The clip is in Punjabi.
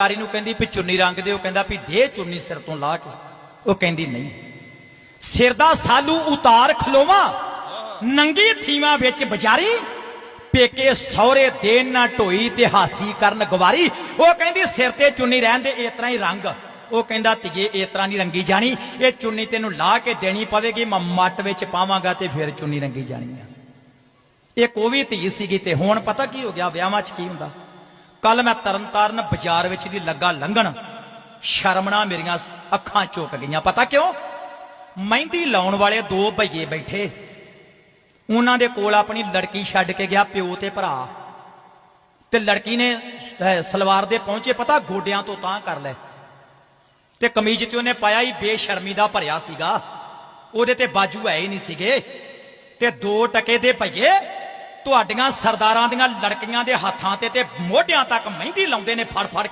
ਕਾਰੀ ਨੂੰ ਕਹਿੰਦੀ ਵੀ ਚੁੰਨੀ ਰੰਗ ਦਿਓ ਕਹਿੰਦਾ ਵੀ ਦੇ ਚੁੰਨੀ ਸਿਰ ਤੋਂ ਲਾ ਕੇ। ਉਹ ਕਹਿੰਦੀ ਨਹੀਂ। ਸਿਰ ਦਾ ਸਾਲੂ ਉਤਾਰ ਖਲੋਵਾ, ਨੰਗੀ ਥੀਵਾਂ ਵਿੱਚ ਬਜਾਰੀ, ਪੇਕੇ ਸਹੁਰੇ ਦੇਣ ਨਾ ਢੋਈ ਤੇ ਹਾਸੀ ਕਰਨ ਗਵਾਰੀ। ਉਹ ਕਹਿੰਦੀ ਸਿਰ ਤੇ ਚੁੰਨੀ ਰਹਿਣ ਦੇ, ਇਸ ਤਰ੍ਹਾਂ ਹੀ ਰੰਗ। ਉਹ ਕਹਿੰਦਾ ਧੀਏ, ਇਸ ਤਰ੍ਹਾਂ ਨਹੀਂ ਰੰਗੀ ਜਾਣੀ। ਇਹ ਚੁੰਨੀ ਤੈਨੂੰ ਲਾ ਕੇ ਦੇਣੀ ਪਵੇਗੀ, ਮੈਂ ਮੱਟ ਵਿੱਚ ਪਾਵਾਂਗਾ ਤੇ ਫਿਰ ਚੁੰਨੀ ਰੰਗੀ ਜਾਣੀ ਆ। ਇੱਕ ਉਹ ਵੀ ਧੀ ਸੀਗੀ ਤੇ ਹੁਣ ਪਤਾ ਕੀ ਹੋ ਗਿਆ, ਵਿਆਹਾਂ 'ਚ ਕੀ ਹੁੰਦਾ? ਕੱਲ ਮੈਂ ਤਰਨਤਾਰਨ ਬਾਜ਼ਾਰ ਵਿੱਚ ਦੀ ਲੱਗਾ ਲੰਘਣ, ਸ਼ਰਮਣਾ ਮੇਰੀਆਂ ਅੱਖਾਂ ਚੁੱਕ ਗਈਆਂ। ਪਤਾ ਕਿਉਂ? ਮਹਿੰਦੀ ਲਾਉਣ ਵਾਲੇ ਦੋ ਭਈਏ ਬੈਠੇ। ਉਹਨਾਂ ਦੇ ਕੋਲ ਆਪਣੀ ਲੜਕੀ ਛੱਡ ਕੇ ਗਿਆ ਪਿਓ ਤੇ ਭਰਾ। ਤੇ ਲੜਕੀ ਨੇ ਸਲਵਾਰ ਦੇ ਪਹੁੰਚੇ, ਪਤਾ ਗੋਡਿਆਂ ਤੋਂ ਤਾਂ ਕਰ ਲੈ ਤੇ ਕਮੀਜ਼ ਤੇ ਉਹਨੇ ਪਾਇਆ ਹੀ ਬੇਸ਼ਰਮੀ ਦਾ ਭਰਿਆ ਸੀਗਾ। ਉਹਦੇ ਤੇ ਬਾਜੂ ਹੈ ਹੀ ਨਹੀਂ ਸੀਗੇ। ਤੇ ਦੋ ਟਕੇ ਦੇ ਭਈਏ ਤੁਹਾਡੀਆਂ ਸਰਦਾਰਾਂ ਦੀਆਂ ਲੜਕੀਆਂ ਦੇ ਹੱਥਾਂ ਤੇ ਤੇ ਮੋਢਿਆਂ ਤੱਕ ਮਹਿੰਦੀ ਲਾਉਂਦੇ ਨੇ ਫੜ ਫੜ